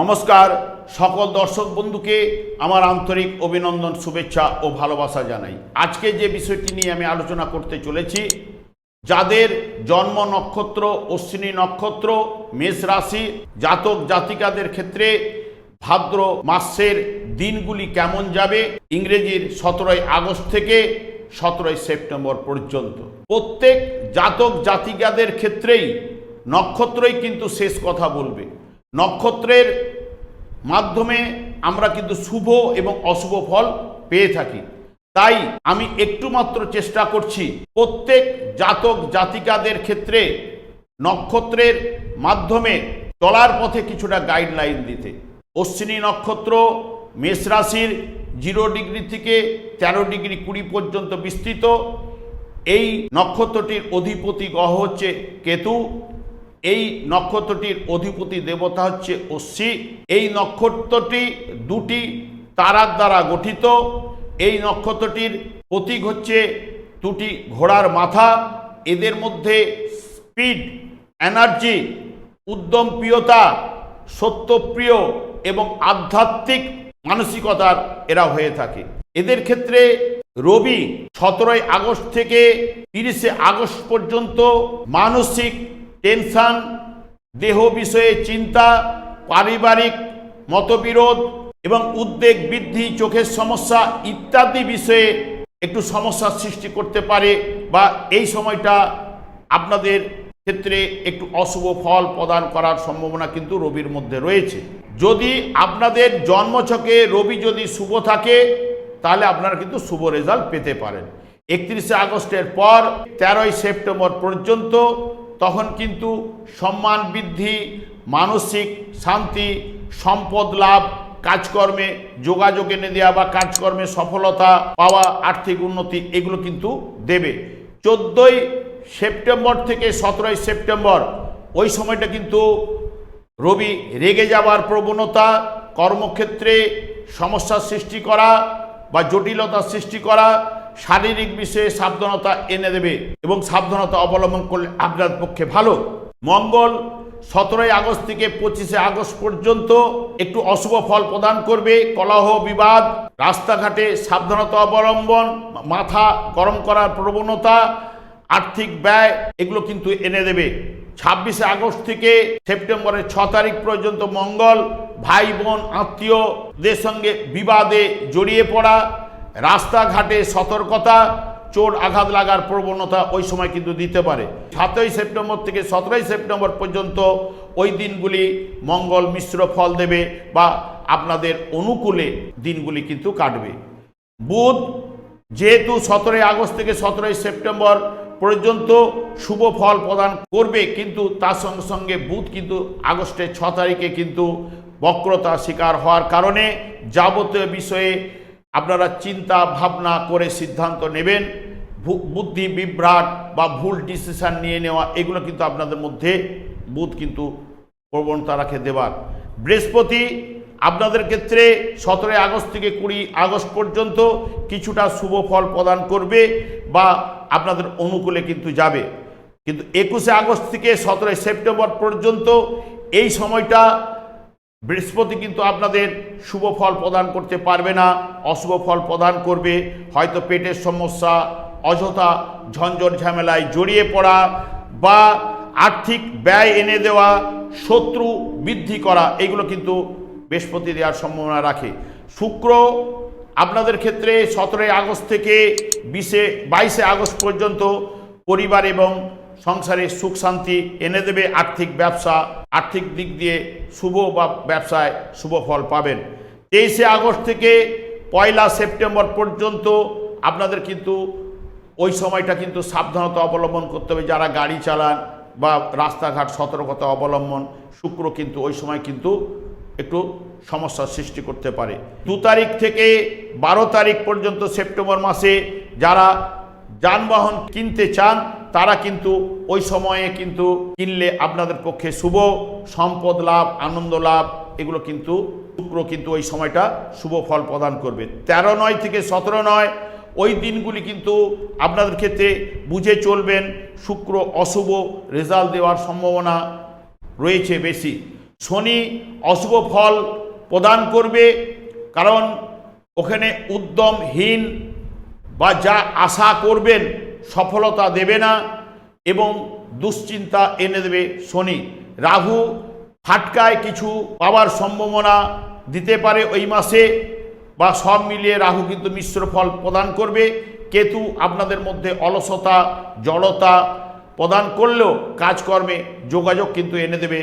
নমস্কার, সকল দর্শক বন্ধুকে আমার আন্তরিক অভিনন্দন, শুভেচ্ছা ও ভালোবাসা জানাই। আজকে যে বিষয়টি নিয়ে আমি আলোচনা করতে চলেছি, যাদের জন্ম নক্ষত্র, অশ্বিনী নক্ষত্র, মেষ রাশি, জাতক জাতিকাদের ক্ষেত্রে ভাদ্র মাসের দিনগুলি কেমন যাবে, ইংরেজির সতেরোই আগস্ট থেকে সতেরোই সেপ্টেম্বর পর্যন্ত। প্রত্যেক জাতক জাতিকাদের ক্ষেত্রেই নক্ষত্রই কিন্তু শেষ কথা বলবে। নক্ষত্রের মাধ্যমে আমরা কিন্তু শুভ এবং অশুভ ফল পেয়ে থাকি। তাই আমি একটু মাত্র চেষ্টা করছি, প্রত্যেক জাতক জাতিকাদের ক্ষেত্রে নক্ষত্রের মাধ্যমে চলার পথে কিছুটা গাইডলাইন দিতে। অশ্বিনী নক্ষত্র মেষ রাশির জিরো ডিগ্রি থেকে তেরো ডিগ্রি কুড়ি পর্যন্ত বিস্তৃত। এই নক্ষত্রটির অধিপতি গ্রহ হচ্ছে কেতু। এই নক্ষত্রটির অধিপতি দেবতা হচ্ছে অশ্বি এই নক্ষত্রটি দুটি তারার দ্বারা গঠিত। এই নক্ষত্রটির প্রতীক হচ্ছে দুটি ঘোড়ার মাথা। এদের মধ্যে স্পিড, এনার্জি উদ্যম প্রিয়তা সত্যপ্রিয় এবং আধ্যাত্মিক মানসিকতার এরা হয়ে থাকে। এদের ক্ষেত্রে রবি সতেরোই আগস্ট থেকে তিরিশে আগস্ট পর্যন্ত মানসিক টেনশন, দেহ বিষয়ে চিন্তা, পারিবারিক মতবিরোধ এবং উদ্বেগ বৃদ্ধি, চোখের সমস্যা ইত্যাদি বিষয়ে একটু সমস্যার সৃষ্টি করতে পারে বা এই সময়টা আপনাদের ক্ষেত্রে একটু অশুভ ফল প্রদান করার সম্ভাবনা কিন্তু রবির মধ্যে রয়েছে। যদি আপনাদের জন্মছকে রবি যদি শুভ থাকে, তাহলে আপনারা কিন্তু শুভ রেজাল্ট পেতে পারেন। একত্রিশে আগস্টের পর তেরোই সেপ্টেম্বর পর্যন্ত তখন কিন্তু সম্মান বৃদ্ধি, মানসিক শান্তি, সম্পদ লাভ, কাজকর্মে যোগাযোগ এনে দেওয়া বা কাজকর্মে সফলতা পাওয়া, আর্থিক উন্নতি, এগুলো কিন্তু দেবে। চোদ্দোই সেপ্টেম্বর থেকে সতেরোই সেপ্টেম্বর, ওই সময়টা কিন্তু রবি রেগে যাওয়ার প্রবণতা, কর্মক্ষেত্রে সমস্যার সৃষ্টি করা বা জটিলতার সৃষ্টি করা শারীরিক বিষয়ে সাবধানতা এনে দেবে এবং সাবধানতা অবলম্বন করলে আপনার পক্ষে ভালো। মঙ্গল, সতেরোই আগস্ট থেকে পঁচিশে আগস্ট পর্যন্ত একটু অশুভ ফল প্রদান করবে। কলহ, বিবাদ, রাস্তাঘাটে সাবধানতা অবলম্বন মাথা গরম করার প্রবণতা, আর্থিক ব্যয়, এগুলো কিন্তু এনে দেবে। ছাব্বিশে আগস্ট থেকে সেপ্টেম্বরের ছ তারিখ পর্যন্ত মঙ্গল ভাই বোন আত্মীয়দের সঙ্গে বিবাদে জড়িয়ে পড়া রাস্তাঘাটে সতর্কতা চোট আঘাত লাগার প্রবণতা ওই সময় কিন্তু দিতে পারে। সাতই সেপ্টেম্বর থেকে সতেরোই সেপ্টেম্বর পর্যন্ত ওই দিনগুলি মঙ্গল মিশ্র ফল দেবে বা আপনাদের অনুকূলে দিনগুলি কিন্তু কাটবে। বুধ যেহেতু সতেরোই আগস্ট থেকে সতেরোই সেপ্টেম্বর পর্যন্ত শুভ ফল প্রদান করবে, কিন্তু তার সঙ্গে সঙ্গে বুধ কিন্তু আগস্টের ছ তারিখে কিন্তু বক্রতা শিকার হওয়ার কারণে যাবতীয় বিষয়ে আপনারা চিন্তা, ভাবনা করে সিদ্ধান্ত নেবেন। বুদ্ধি, বিভ্রাট বা ভুল ডিসিশন নিয়ে নেওয়া, এগুলো কিন্তু আপনাদের মধ্যে বুধ কিন্তু প্রবণতা রাখে দেবার। বৃহস্পতি, আপনাদের ক্ষেত্রে সতেরোই আগস্ট থেকে কুড়ি আগস্ট পর্যন্ত কিছুটা শুভ ফল প্রদান করবে বা আপনাদের অনুকূলে কিন্তু যাবে। কিন্তু একুশে আগস্ট থেকে সতেরোই সেপ্টেম্বর পর্যন্ত এই সময়টা বৃহস্পতি কিন্তু আপনাদের শুভ ফল প্রদান করতে পারবে না, অশুভ ফল প্রদান করবে। হয়তো পেটের সমস্যা, অযথা ঝঞ্ঝট ঝামেলায় জড়িয়ে পড়া বা আর্থিক ব্যয় এনে দেওয়া, শত্রু বৃদ্ধি করা, এগুলো কিন্তু বৃহস্পতি দেওয়ার সম্ভাবনা রাখে। শুক্র আপনাদের ক্ষেত্রে সতেরোই আগস্ট থেকে বিশে, বাইশে আগস্ট পর্যন্ত পরিবার এবং সংসারে সুখ শান্তি এনে দেবে আর্থিক ব্যবসা। আর্থিক দিক দিয়ে শুভ বা ব্যবসায় শুভ ফল পাবেন। তেইশে আগস্ট থেকে পয়লা সেপ্টেম্বর পর্যন্ত আপনাদের কিন্তু ওই সময়টা কিন্তু সাবধানতা অবলম্বন করতে হবে। যারা গাড়ি চালান বা রাস্তাঘাট সতর্কতা অবলম্বন, শুক্র কিন্তু ওই সময় কিন্তু একটু সমস্যার সৃষ্টি করতে পারে। দু তারিখ থেকে বারো তারিখ পর্যন্ত সেপ্টেম্বর মাসে যারা যানবাহন কিনতে চান তারা কিন্তু ওই সময়ে কিন্তু কিনলে আপনাদের পক্ষে শুভ সম্পদ লাভ, আনন্দ লাভ, এগুলো কিন্তু শুক্র কিন্তু ওই সময়টা শুভ ফল প্রদান করবে। তেরো নয় থেকে সতেরো নয়, ওই দিনগুলি কিন্তু আপনাদের ক্ষেত্রে বুঝে চলবেন, শুক্র অশুভ রেজাল্ট দেওয়ার সম্ভাবনা রয়েছে বেশি। শনি অশুভ ফল প্রদান করবে, কারণ ওখানে উদ্যমহীন বা যা আশা করবেন সফলতা দেবে না এবং দুশ্চিন্তা এনে দেবে শনি। রাহু ফাটকায় কিছু পাওয়ার সম্ভাবনা দিতে পারে ওই মাসে বা সব মিলিয়ে রাহু কিন্তু মিশ্র ফল প্রদান করবে। কেতু আপনাদের মধ্যে অলসতা, জড়তা প্রদান করলেও কাজকর্মে যোগাযোগ কিন্তু এনে দেবে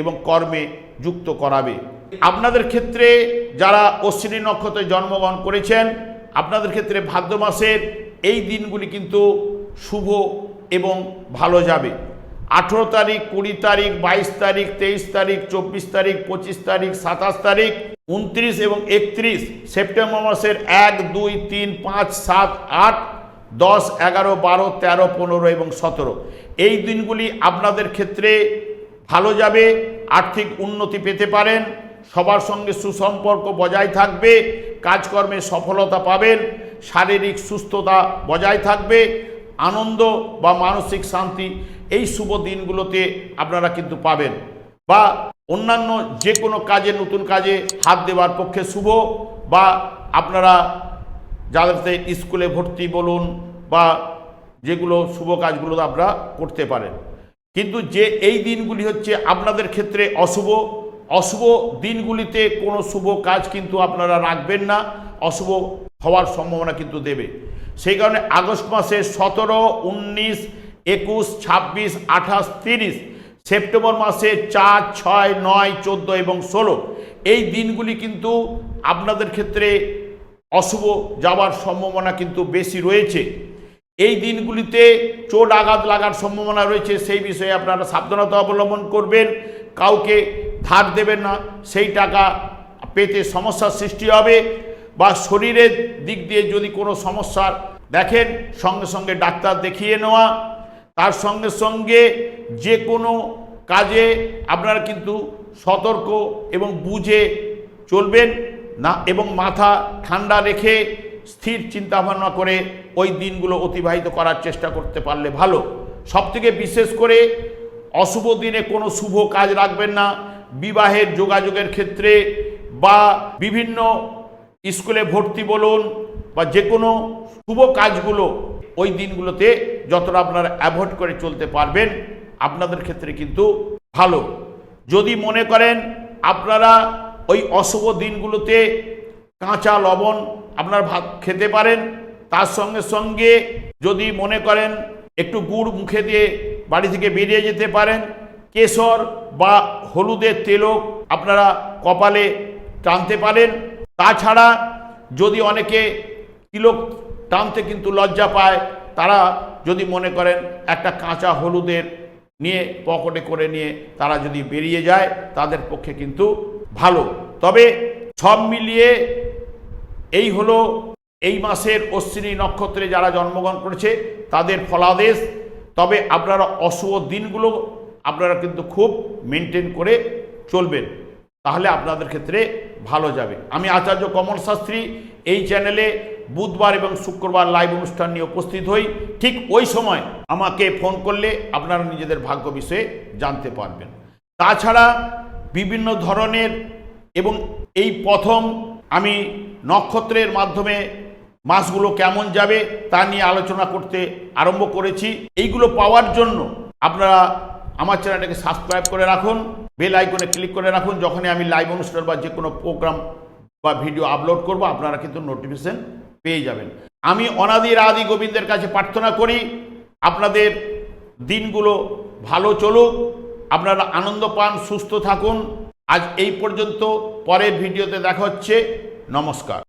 এবং কর্মে যুক্ত করাবে। আপনাদের ক্ষেত্রে যারা অশ্বিনী নক্ষত্রে জন্মগ্রহণ করেছেন, আপনাদের ক্ষেত্রে ভাদ্র মাসের এই দিনগুলি কিন্তু শুভ এবং ভালো যাবে। আঠেরো তারিখ, কুড়ি তারিখ, বাইশ তারিখ, তেইশ তারিখ, চব্বিশ তারিখ, পঁচিশ তারিখ, সাতাশ তারিখ, উনত্রিশ এবং একত্রিশ সেপ্টেম্বর মাসের এক, দুই, তিন, পাঁচ, সাত, আট, দশ, এগারো, বারো, তেরো, পনেরো এবং সতেরো। এই দিনগুলি আপনাদের ক্ষেত্রে ভালো যাবে, আর্থিক উন্নতি পেতে পারেন, সবার সঙ্গে সুসম্পর্ক বজায় থাকবে, কাজকর্মে সফলতা পাবেন শারীরিক সুস্থতা বজায় থাকবে, আনন্দ বা মানসিক শান্তি এই শুভ দিনগুলোতে আপনারা কিন্তু পাবেন। বা অন্যান্য যে কোনো কাজে, নতুন কাজে হাত দেওয়ার পক্ষে শুভ, বা আপনারা যাদেরতে স্কুলে ভর্তি বলুন বা যেগুলো শুভ কাজগুলো আপনারা করতে পারেন। কিন্তু যে এই দিনগুলি হচ্ছে আপনাদের ক্ষেত্রে অশুভ অশুভ দিনগুলিতে কোনো শুভ কাজ কিন্তু আপনারা রাখবেন না। অশুভ হওয়ার সম্ভাবনা কিন্তু দেবে। সেই কারণে আগস্ট মাসে সতেরো, উনিশ, একুশ, ছাব্বিশ, আঠাশ, তিরিশ, সেপ্টেম্বর মাসে চার, ছয়, নয়, চোদ্দ এবং ষোলো, এই দিনগুলি কিন্তু আপনাদের ক্ষেত্রে অশুভ যাওয়ার সম্ভাবনা কিন্তু বেশি রয়েছে। এই দিনগুলিতে চোট আঘাত লাগার সম্ভাবনা রয়েছে, সেই বিষয়ে আপনারা সাবধানতা অবলম্বন করবেন। কাউকে ধার দেবেন না, সেই টাকা পেতে সমস্যার সৃষ্টি হবে। বা শরীরের দিক দিয়ে যদি কোনো সমস্যার দেখেন, সঙ্গে সঙ্গে ডাক্তার দেখিয়ে নেওয়া, তার সঙ্গে সঙ্গে যে কোনো কাজে আপনারা কিন্তু সতর্ক এবং বুঝে চলবেন না, এবং মাথা ঠান্ডা রেখে স্থির চিন্তা ভাবনা করে ওই দিনগুলো অতিবাহিত করার চেষ্টা করতে পারলে ভালো। সবথেকে বিশেষ করে অশুভ দিনে কোনো শুভ কাজ রাখবেন না। বিবাহের যোগাযোগের ক্ষেত্রে বা বিভিন্ন স্কুলে ভর্তি বলুন বা যে কোনো শুভ কাজগুলো ওই দিনগুলোতে যতটা আপনারা অ্যাভয়েড করে চলতে পারবেন, আপনাদের ক্ষেত্রে কিন্তু ভালো। যদি মনে করেন আপনারা ওই অশুভ দিনগুলোতে কাঁচা লবণ আপনার ভাত খেতে পারেন, তার সঙ্গে সঙ্গে যদি মনে করেন একটু গুড় মুখে দিয়ে বাড়ি থেকে বেরিয়ে যেতে পারেন, কেশর বা হলুদের তেলও আপনারা কপালে টানতে পারেন তাছাড়া যদি অনেকে তিলক টানতে কিন্তু লজ্জা পায়, তারা যদি মনে করেন একটা কাঁচা হলুদের নিয়ে পকেটে করে নিয়ে তারা যদি বেরিয়ে যায়, তাদের পক্ষে কিন্তু ভালো। তবে সব মিলিয়ে এই হলো এই মাসের অশ্বিনী নক্ষত্রে যারা জন্মগ্রহণ করেছে, তাদের ফলাদেশ। তবে আপনারা অশুভ দিনগুলো আপনারা কিন্তু খুব মেনটেন করে চলবেন। তাহলে আপনাদের ক্ষেত্রে ভালো যাবে। আমি আচার্য কমল শাস্ত্রী এই চ্যানেলে বুধবার এবং শুক্রবার লাইভ অনুষ্ঠান নিয়ে উপস্থিত হই। ঠিক ওই সময় আমাকে ফোন করলে আপনারা নিজেদের ভাগ্য বিষয়ে জানতে পারবেন। তাছাড়া বিভিন্ন ধরনের এবং এই প্রথম আমি নক্ষত্রের মাধ্যমে মাসগুলো কেমন যাবে তা নিয়ে আলোচনা করতে আরম্ভ করেছি। এইগুলো পাওয়ার জন্য আপনারা আমার চ্যানেলটাকে সাবস্ক্রাইব করে রাখুন। বেল আইকনে ক্লিক করে রাখুন। যখনই আমি লাইভ অনুষ্ঠান বা যে কোনো প্রোগ্রাম বা ভিডিও আপলোড করব, আপনারা কিন্তু নোটিফিকেশন পেয়ে যাবেন। আমি অনাদির আদি গোবিন্দের কাছে প্রার্থনা করি, আপনাদের দিনগুলো ভালো চলুক, আপনারা আনন্দ পান, সুস্থ থাকুন। আজ এই পর্যন্ত, পরের ভিডিওতে দেখা হচ্ছে। নমস্কার।